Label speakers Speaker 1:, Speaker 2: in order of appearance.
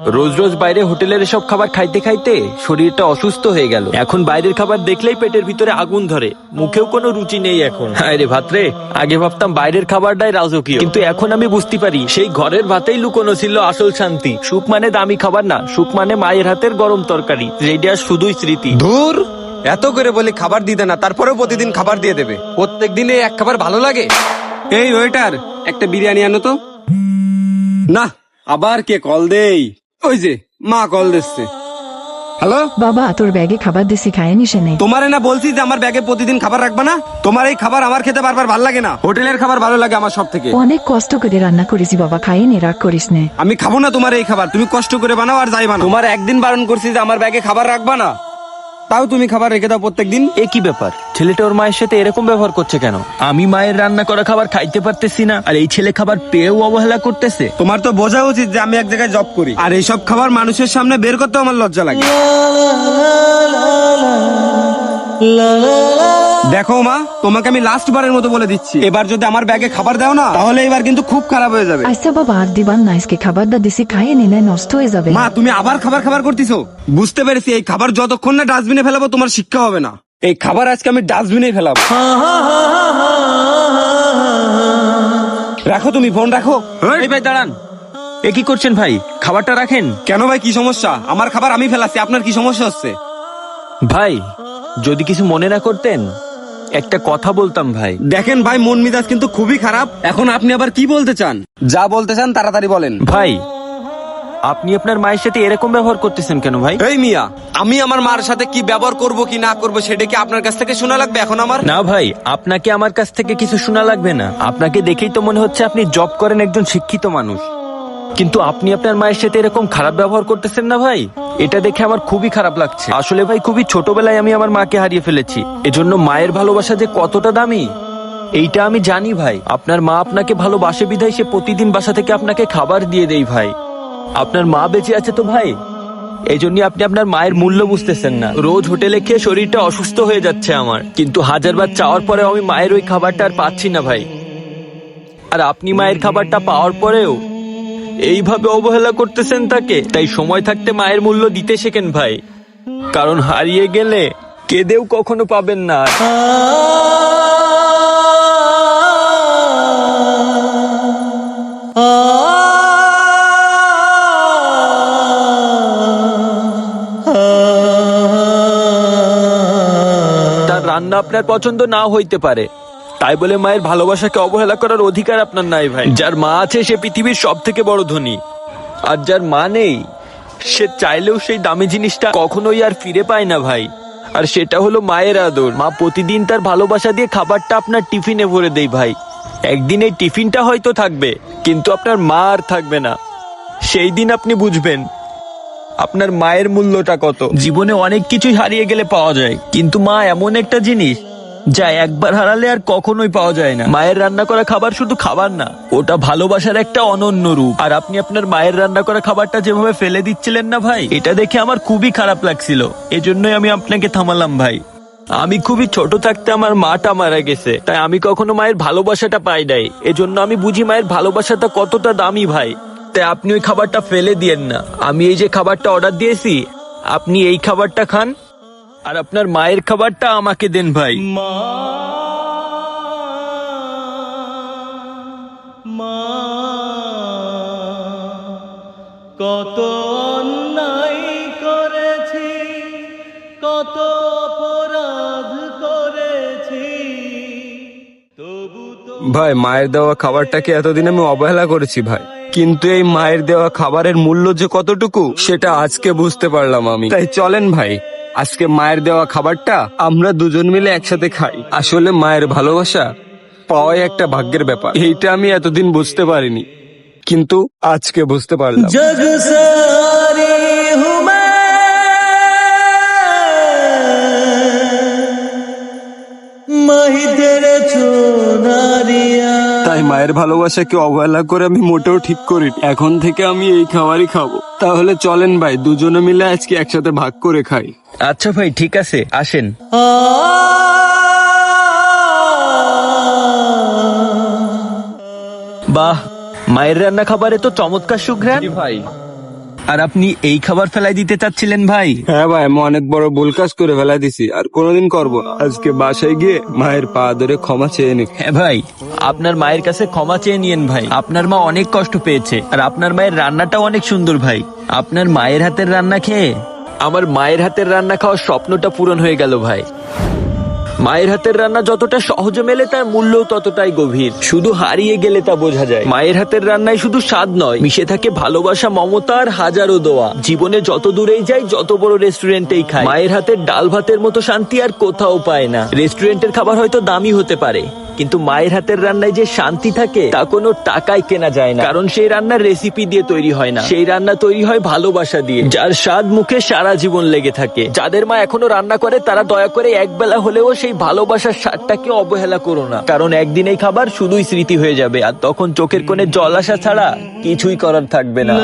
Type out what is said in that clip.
Speaker 1: রোজ রোজ বাইরে হোটেলের এসব খাবার খাইতে খাইতে শরীরটা অসুস্থ হয়ে গেল। এখন বাইরের খাবার দেখলেই পেটের ভিতরে আগুন ধরে। মুখেও কোনো রুচি নেই এখন। আরে ভাতরে আগে ভাবতাম বাইরের খাবারটাই রাজকীয়। কিন্তু এখন আমি বুঝতে পারি, সেই ঘরের ভাতেই লুকোনো ছিল আসল শান্তি। সুখ মানে দামি খাবার না, সুখ মানে মায়ের হাতের গরম তরকারি যেটা শুধুই স্মৃতি।
Speaker 2: ধুর! এত করে বলে খাবার দিতে না, তারপরেও প্রতিদিন খাবার দিয়ে দেবে। প্রত্যেক দিনে এক খাবার ভালো লাগে। এই ওয়েটার একটা বিরিয়ানি আনো তো। না, আবার কে কল দেই? ওই যে মা কল দিচ্ছে। হ্যালো?
Speaker 3: বাবা তোর ব্যাগে খাবার দিছি খায় নিসে নেই।
Speaker 2: তোমারে না বলছি যে আমার ব্যাগে প্রতিদিন খাবার রাখবা না? তোমার এই খাবার আমার খেতে বারবার ভালো লাগে না। হোটেলের খাবার ভালো লাগে আমার সব থেকে
Speaker 3: অনেক কষ্ট করে রান্না করেছি বাবা খাইয়ে নি রাগ করিস নে।
Speaker 2: আমি খাব না তোমার এই খাবার। তুমি কষ্ট করে বানাও আর যাই বানাও তোমার একদিন বারণ করছি যে আমার ব্যাগে খাবার রাখবা না। তাও তুমি খাবার রেখে দাও প্রত্যেকদিন
Speaker 1: এ কি ব্যাপার ছেলেটা ওর মায়ের সাথে এরকম ব্যবহার করছে কেন আমি মায়ের রান্না করা খাবার খাইতে পারতেছি না আর এই ছেলে খাবার পেয়েও অবহেলা করতেছে
Speaker 2: তোমার তো বোঝা উচিত যে আমি এক জায়গায় জব করি আর এইসব খাবার মানুষের সামনে বের করতে আমার লজ্জা লাগে দেখো মা তোমাকে আমি লাস্ট বারের মতো বলে দিচ্ছি। এবার যদি আমার ব্যাগে খাবার দাও না তাহলে এবার কিন্তু খুব খারাপ হয়ে যাবে।
Speaker 3: আচ্ছা বাবা আর দিবান নাইসকে খাবারটা দিছি খাইয়ে নিলে নষ্ট হয়ে যাবে।
Speaker 2: মা তুমি আবার খাবার খাবার করতেছো? বুঝতে পেরেছি এই খাবার যতক্ষণ না ডাস্টবিনে ফেলাবো তোমার শিক্ষা হবে না। এই খাবার আজকে আমি ডাস্টবিনে ফেলাবো। রাখো তুমি ফোন রাখো।
Speaker 1: এই ভাই দাঁড়ান। এ কি করছেন ভাই? খাবারটা রাখেন?
Speaker 2: কেন ভাই কি সমস্যা? আমার খাবার আমি ফেলাচ্ছি আপনার কি সমস্যা হচ্ছে?
Speaker 1: ভাই যদি কিছু মনে না করতেন একটা কথা বলতাম ভাই।
Speaker 2: দেখেন ভাই মন মিজাজ কিন্তু খুবই খারাপ। এখন আপনি আবার কি বলতে চান? যা বলতে চান তাড়াতাড়ি বলেন।
Speaker 1: ভাই আপনি আপনার মায়ের সাথে এরকম ব্যবহার করতেছেন কেন ভাই?
Speaker 2: এই মিয়া আমি আমার মার সাথে কি ব্যবহার করব কি না করব সেটা কি আপনার কাছ থেকে শোনা লাগবে এখন আমার?
Speaker 1: না ভাই আপনাকে আমার কাছ থেকে কিছু শোনা লাগবে না। আপনাকে দেখেই তো মনে হচ্ছে আপনি জব করেন একজন শিক্ষিত মানুষ। কিন্তু আপনি আপনার মায়ের সাথে এরকম খারাপ ব্যবহার করতেছেন না ভাই? এটা দেখে আমার খুবই খারাপ লাগছে। আসলে ভাই, খুবই ছোটবেলায় আমি আমার মাকে হারিয়ে ফেলেছি। এজন্য মায়ের ভালোবাসা যে কতটা দামি, এইটা আমি জানি ভাই। আপনার মা আপনাকে ভালোবাসে বিধায় সে প্রতিদিন বাসা থেকে আপনাকে খাবার দিয়ে দেই ভাই। আপনার মা বেঁচে আছে তো ভাই? এই জন্য আপনি আপনার মায়ের মূল্য বুঝতেছেন না। রোজ হোটেলে খেয়ে শরীরটা অসুস্থ হয়ে যাচ্ছে আমার। কিন্তু হাজারবার চাওয়ার পরেও আমি মায়ের ওই খাবারটা আর পাচ্ছি না ভাই। আর আপনি মায়ের খাবারটা পাওয়ার পরেও এইভাবে অবহেলা করতেছেন তাকে। তাই সময় থাকতে মায়ের মূল্য দিতে শেখেন ভাই। কারণ হারিয়ে গেলে কেঁদেও কখনো পাবেন না। তার রান্না আপনার পছন্দ না হইতে পারে। তাই বলে মায়ের ভালোবাসাকে অবহেলা করার অধিকার আপনার নাই ভাই। যার মা আছে, সে পৃথিবীর সব থেকে বড় ধনী। আর যার মা নেই, সে চাইলেও সেই দামি জিনিসটা কখনোই আর ফিরে পায় না ভাই। আর সেটা হলো মায়ের আদর। মা প্রতিদিন তার ভালোবাসা দিয়ে খাবারটা আপনার টিফিনে ভরে দেয় ভাই। একদিন এই টিফিনটা হয়তো থাকবে, কিন্তু আপনার মা আর থাকবে না। সেই দিন আপনি বুঝবেন, আপনার মায়ের মূল্যটা কত। জীবনে অনেক কিছুই হারিয়ে গেলে পাওয়া যায়, কিন্তু মা এমন একটা জিনিস যা একবার হারালে আর কখনোই পাওয়া যায় না। মায়ের রান্না করা খাবার শুধু খাবার না, ওটা ভালোবাসার একটা অনন্য রূপ। আর আপনি আপনার মায়ের রান্না করা খাবারটা যেভাবে ফেলে দিচ্ছিলেন না ভাই, এটা দেখে আমার খুবই খারাপ লাগছিল। এজন্যই আমি আপনাকে থামালাম ভাই। আমি খুবই ছোট থাকতে আমার মাটা মারা গেছে, তাই আমি কখনো মায়ের ভালোবাসাটা পাই নাই। এজন্য আমি বুঝি মায়ের ভালোবাসাটা কতটা দামি ভাই। তাই আপনি ওই খাবারটা ফেলে দিয়েন না। আমি এই যে খাবারটা অর্ডার দিয়েছি, আপনি এই খাবারটা খান। আর আপনার মায়ের খাবারটা আমাকে দেন ভাই।
Speaker 4: কত অন্যায় করেছি কত অপরাধ করেছি
Speaker 2: ভাই মায়ের দেওয়া খাবারটাকে এতদিন আমি অবহেলা করেছি ভাই। কিন্তু এই মায়ের দেওয়া খাবারের মূল্য যে কতটুকু সেটা আজকে বুঝতে পারলাম আমি। তাই চলেন ভাই। আজকে মায়ের দেওয়া খাবারটা আমরা দুজন মিলে একসাথে খাই। আসলে মায়ের ভালোবাসা পাওয়াই একটা ভাগ্যের ব্যাপার। এইটা আমি এতদিন বুঝতে পারিনি। কিন্তু আজকে বুঝতে পারলাম। মায়ের ভালোবাসাকে অবহেলা করে আমি মোটেও ঠিক করি এখন থেকে আমি এই খাবারই খাব। তাহলে চলেন ভাই দুজনে মিলে আজকে একসাথে ভাগ করে খাই।
Speaker 1: আচ্ছা ভাই ঠিক আছে আসেন। বাহ মায়ের রান্না খাবারে তো চমৎকার সুঘ্রাণ।
Speaker 2: ভাই।
Speaker 1: আর আপনি এই খাবার ফেলাই দিতে চাচ্ছিলেন ভাই?
Speaker 2: হ্যাঁ ভাই আমি অনেক বড় ভুল কাজ করে ফেলা দিছি আর কোনোদিন করব না। আজকে বাসায় গিয়ে মায়ের পা ধরে ক্ষমা চেয়ে নি
Speaker 1: হ্যাঁ ভাই আপনার মায়ের কাছে ক্ষমা চেয়ে নিয়েন ভাই। আপনার মা অনেক কষ্ট পেয়েছে আর আপনার মায়ের রান্নাটাও অনেক সুন্দর ভাই। আপনার মায়ের হাতের রান্না খেয়ে? আমার মায়ের হাতের রান্না খাওয়ার স্বপ্নটা পূরণ হয়ে গেল ভাই। মায়ের হাতের রান্না যতটা সহজে মেলে, তার মূল্য ততটাই গভীর। শুধু হারিয়ে গেলে তা বোঝা যায়। মায়ের হাতের রান্নায় শুধু স্বাদ নয়, মিশে থাকে ভালোবাসা, মমতা আর হাজারো দোয়া। জীবনে যত দূরেই যাই, যত বড় রেস্টুরেন্টেই খাই। মায়ের হাতের ডাল ভাতের মতো শান্তি আর কোথাও পায় না। রেস্টুরেন্টের খাবার হয়তো দামি হতে পারে, কিন্তু মায়ের হাতের রান্নায় যে শান্তি থাকে, তা কোনো টাকায় কেনা যায় না। কারণ সেই রান্নার রেসিপি দিয়ে তৈরি হয় না। সেই রান্না তৈরি হয় ভালোবাসা দিয়ে, যার স্বাদ মুখে সারা জীবন লেগে থাকে। যাদের মা এখনও রান্না করে, তারা দয়া করে একবেলা হলেও সেই ভালোবাসার স্বাদটাকে অবহেলা করো না। কারণ একদিন এই খাবার শুধুই স্মৃতি হয়ে যাবে, আর তখন চোখের কোণে জল আসা ছাড়া কিছুই করার থাকবে না।